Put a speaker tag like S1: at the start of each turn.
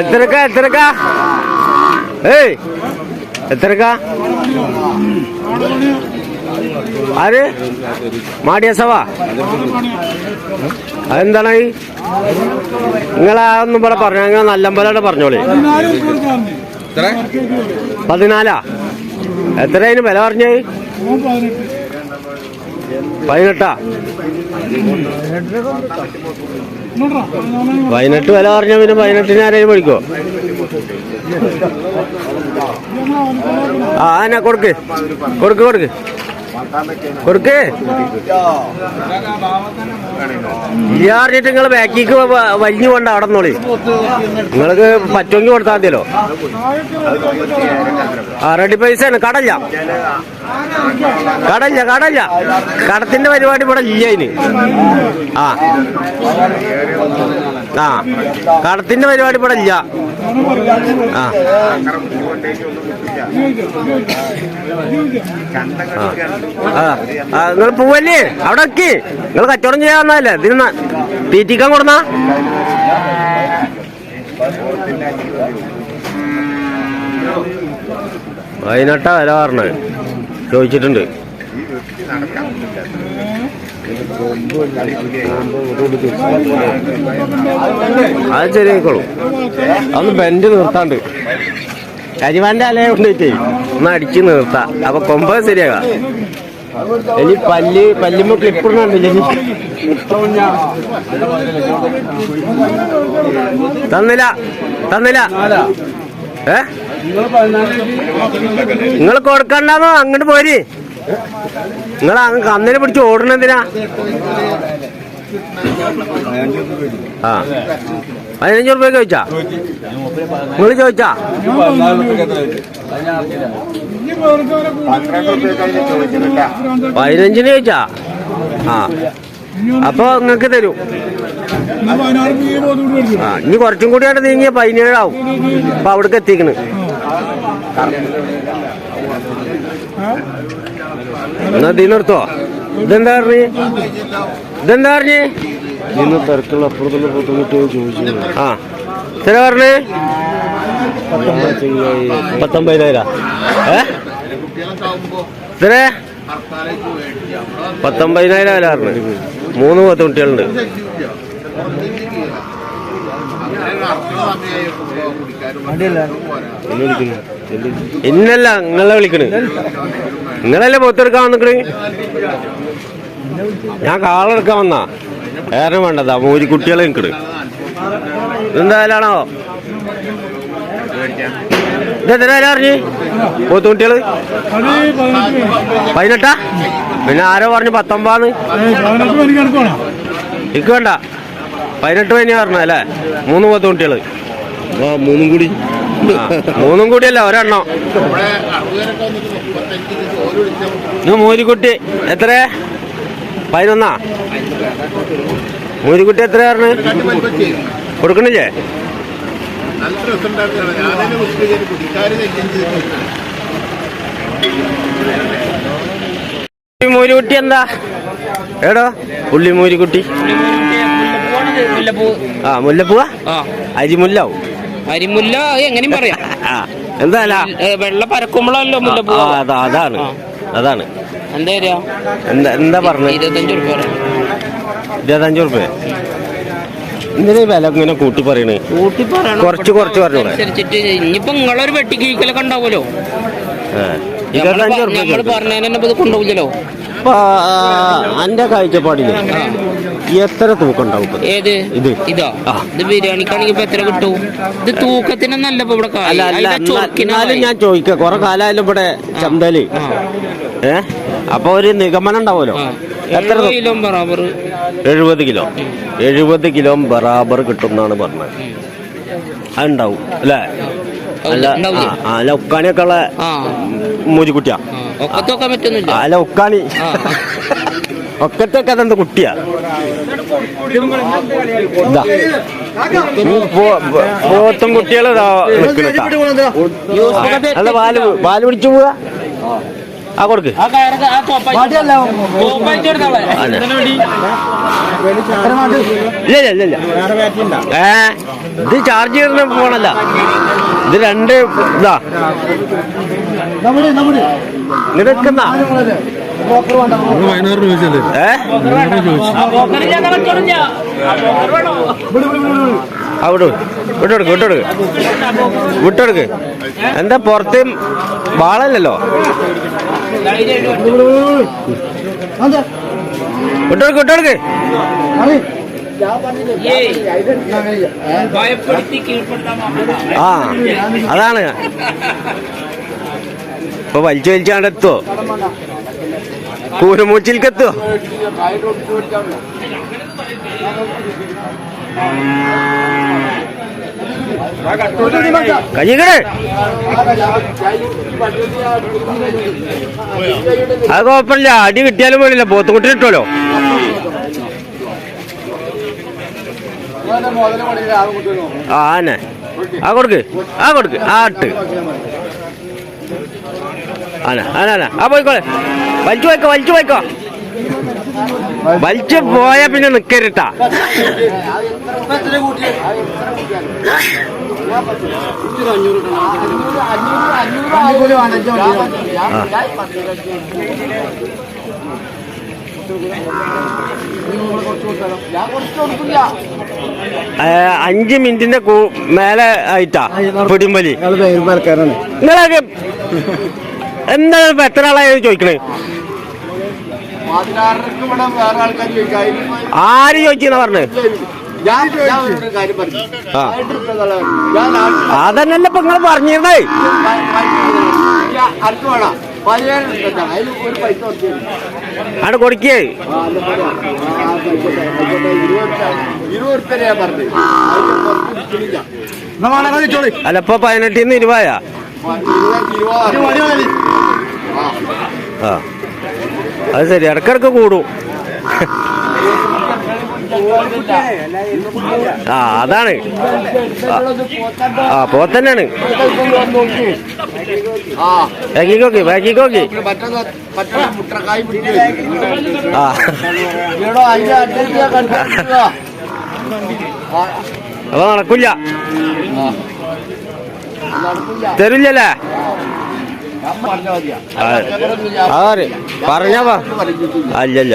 S1: എത്രക്ക എത്രക്ക? ഏയ് എത്രക്ക? ആര്? മാടിയ സഭ അതെന്താണ് ഈ? നിങ്ങളാ ഒന്നും ഇവിടെ പറഞ്ഞു നിങ്ങൾ നല്ലമ്പലോടെ പറഞ്ഞോളി. പതിനാലാ? എത്ര അതിന് വില പറഞ്ഞേ? പതിനെട്ടാ? പതിനെട്ട് വില പറഞ്ഞ പിന്നെ പതിനെട്ടിന് ആരെയും പഠിക്കോ ആ എന്നാ കൊടുക്ക്. കൊടുക്ക് കൊടുക്ക്. കൊടുക്ക്. ഈ അറിഞ്ഞിട്ട് നിങ്ങൾ ബാക്കിക്ക് വലിഞ്ഞു പോണ്ട അവിടെ നിന്നോളി. നിങ്ങൾക്ക് പറ്റുമെങ്കിൽ കൊടുത്താൽ മതിയല്ലോ. ആ റെഡി പൈസ കടല്ല. കടല്ല കടല്ല. കടത്തിന്റെ പരിപാടി ഇവിടെ ഇല്ല ഇനി. ആ. ആ. കടത്തിന്റെ പരിപാടി ഇവിടെ ഇല്ല. ആ. നിങ്ങൾ പോവല്ലേ? അവിടെ ഒക്കെ നിങ്ങൾ കച്ചവടം ചെയ്യാൻ വന്നതല്ലേ ഇതിന് തീറ്റിക്കാൻ കൊടുന്ന? പതിനെട്ടാ വില പറഞ്ഞത്. ചോദിച്ചിട്ടുണ്ട്. അത് ശരിയായിക്കോളൂ. അന്ന് ബെൻഡ് നിർത്താണ്ട്. കരിവാന്റെ അലയെ കൊണ്ടുപോയിട്ടേ ഒന്ന് അടിച്ചു നിർത്താം. അപ്പൊ കൊമ്പ ശരിയാകാം. ഇനി പല്ല് പല്ലുമ്പോ ക്ലിപ്പ് ഇടുന്നുണ്ടല്ലേ തന്നില്ല തന്നില്ല. ഏ? നിങ്ങൾ കൊടുക്കണ്ടെന്നോ? അങ്ങോട്ട് പോരി. നിങ്ങൾ അന്നിനെ പിടിച്ച് ഓടണെന്തിനാ ആ. പതിനഞ്ച് റുപ്യ ചോദിച്ചാ? നിങ്ങൾ ചോദിച്ചാ? പതിനഞ്ചിന് ചോദിച്ചാ? ആ. അപ്പൊ നിങ്ങക്ക് തരും. ആ ഇനി കുറച്ചും കൂടി ആണ് നീങ്ങിയ പതിനേഴാവും. അപ്പൊ അവിടേക്ക് എത്തിക്കണ്. എന്നാ തീ നിർത്തോ ഇതെന്താ പറഞ്ഞ്? ഇതെന്താ പറഞ്ഞ്?
S2: ഇന്ന് തിരക്കുള്ള അപ്പുറത്തുള്ള ബുദ്ധിമുട്ട് ചോദിച്ചു.
S1: ആ. ചില പറഞ്ഞേ? പത്തൊമ്പതിനായിരം. ഏ? പത്തൊമ്പതിനായിരം അല്ല പറഞ്ഞു? മൂന്ന് പത്ത് കുട്ടികളുണ്ട്. ഇന്നല്ല നിങ്ങളെ വിളിക്കണ്? നിങ്ങളല്ലേ പുറത്തെടുക്കാൻ വന്നിക്കണ്? ഞാൻ കാളെടുക്കാൻ വന്നാ. വേറെ വേണ്ടതാ. മൂരി കുട്ടികളെ എനിക്ക് എന്തായാലാണോ ഇതെത്ര വില പറഞ്ഞു? പോത്തുകുട്ടികൾ പതിനെട്ടാ? പിന്നെ ആരോ പറഞ്ഞു പത്തൊമ്പതാണ് എനിക്ക് വേണ്ട. പതിനെട്ട് പനിയാ പറഞ്ഞ അല്ലേ? മൂന്ന് പോത്തുകുട്ടികൾ
S2: ആ മൂന്നും കൂടി.
S1: മൂന്നും കൂടിയല്ല ഒരെണ്ണം. ഇത് മൂരിക്കുട്ടി എത്ര പതിനൊന്നാ? മൂരിക്കുട്ടി എത്ര പറഞ്ഞു കൊടുക്കണില്ലേ? ഈ മൂരിക്കുട്ടി എന്താ? എടോ ഉള്ളി മൂരിക്കുട്ടി ആ മുല്ലപ്പൂവാ?
S3: ആ.
S1: അരിമുല്ലാവും.
S3: അരിമുല്ല എങ്ങനെയും പറയാം. എന്താ വെള്ള പരക്കുമ്പോഴല്ലോ മുല്ലപ്പൂ
S1: അതാണ്. അതാണ്.
S3: എന്താ
S1: എന്താ എന്താ പറഞ്ഞത്
S3: ഇരുപത്തഞ്ച് ഉറുപ്പ പറയാം.
S1: ഇരുപത്തഞ്ച് റുപ്യ എന്തിനാ വില ഇങ്ങനെ കൂട്ടി പറയണേ.
S3: കൂട്ടി പറയണം.
S1: കുറച്ച് കുറച്ച് പറഞ്ഞോളെ
S3: അനുസരിച്ചിട്ട് ഇനിയിപ്പോ നിങ്ങളൊരു വെട്ടി കീക്കലൊക്കെ ഉണ്ടാവുമല്ലോ.
S1: ഇരുപത്തഞ്ച് റുപ്യ
S3: നമ്മൾ പറഞ്ഞതിന് കൊണ്ടുപോകില്ലല്ലോ.
S1: ഇപ്പൊ എന്റെ കാഴ്ചപ്പാടിൽ എത്ര തൂക്കം ഉണ്ടാവും
S3: ഏത്?
S1: ഇത്.
S3: ഇതോ. ഇത് ബിരിയാണിക്കാണെങ്കിൽ ഇപ്പൊ എത്ര കിട്ടും? ഇത് തൂക്കത്തിനൊന്നല്ല ഇപ്പൊ ഇവിടെ.
S1: അല്ല അല്ല എന്നാലും ഞാൻ ചോദിക്ക. കുറെ കാലായാലും ഇവിടെ
S3: ചന്തൽ.
S1: ഏ? അപ്പൊ ഒരു നിഗമനം ഉണ്ടാവുമല്ലോ? എത്ര
S3: കിലോ ബറാബർ.
S1: എഴുപത് കിലോ. എഴുപത് കിലോ ബറാബർ കിട്ടും എന്നാണ് പറഞ്ഞത്. അതുണ്ടാവും അല്ലേ? അല്ല ഉക്കാണിയൊക്കെ ഉള്ള മൂജിക്കുട്ടിയാ.
S3: പറ്റുന്നില്ല
S1: അല്ല ഉക്കാണി ഒക്കത്തൊക്കെ അതെന്ത് കുട്ടിയാ? പോത്തും കുട്ടികൾ അല്ല പാൽ പാൽ പിടിച്ചു പോവാ
S4: ആ കൊടുക്ക്. ഇല്ല ഇല്ല ഇല്ല ഏ? ഇത് ചാർജ് ചെയ്യുന്ന ഫോണല്ല ഇത് രണ്ട് ഇതാ. നിനക്കുന്ന?
S3: വയനാട് ചോദിച്ചല്ലേ
S4: വിട്ടെടുക്ക് വിട്ടെടുക്ക്. വിട്ടെടുക്ക്. എന്താ പുറത്ത് വാളല്ലല്ലോ? വിട്ടെടുക്ക് വിട്ടെടുക്ക്. ആ അതാണ്. ഇപ്പൊ വലിച്ചു വലിച്ചാണ്ട് എത്തുവോ കൂരമൂച്ചിൽക്ക് എത്തുവോ കഞ്ഞിക്കട്. അത് കുഴപ്പമില്ല. അടി കിട്ടിയാലും പോലില്ല പോത്തുകുട്ടി ആ ആന്നെ. ആ കൊടുക്ക്. ആ കൊടുക്ക്. ആട്ട് ആന ആന ആന ആ പോയിക്കോളെ. വലിച്ചു പോയിക്കോ വലിച്ചു പോയിക്കോ. വലിച്ചു പോയാ പിന്നെ നിക്കരുട്ടാ. ഏ, അഞ്ച് മിനിറ്റിന്റെ മേലെ ആയിട്ടാ പിടിമ്പലി. നിങ്ങളൊക്കെ എന്താണ് ഇപ്പൊ എത്ര ആളായത് ചോദിക്കണേ? ആര് ചോദിക്കുന്ന പറഞ്ഞു? ആ. അതന്നല്ല ഇപ്പൊ നിങ്ങൾ പറഞ്ഞിരുന്നേ? അവിടെ കൊടുക്കേ. അല്ല ഇപ്പൊ പതിനെട്ടിന്ന് ഇരുപതാ ആ. അത് ശരി ഇടക്കിടക്ക് കൂടും. ആ അതാണ്. ആ പോത്തന്നെയാണ് ബാക്കിക്കോക്കി ബാക്കിക്കോക്കി ആ. അപ്പൊ നടക്കില്ല തരില്ലല്ലേ? അതെ പറഞ്ഞാ പറ. അല്ലല്ല.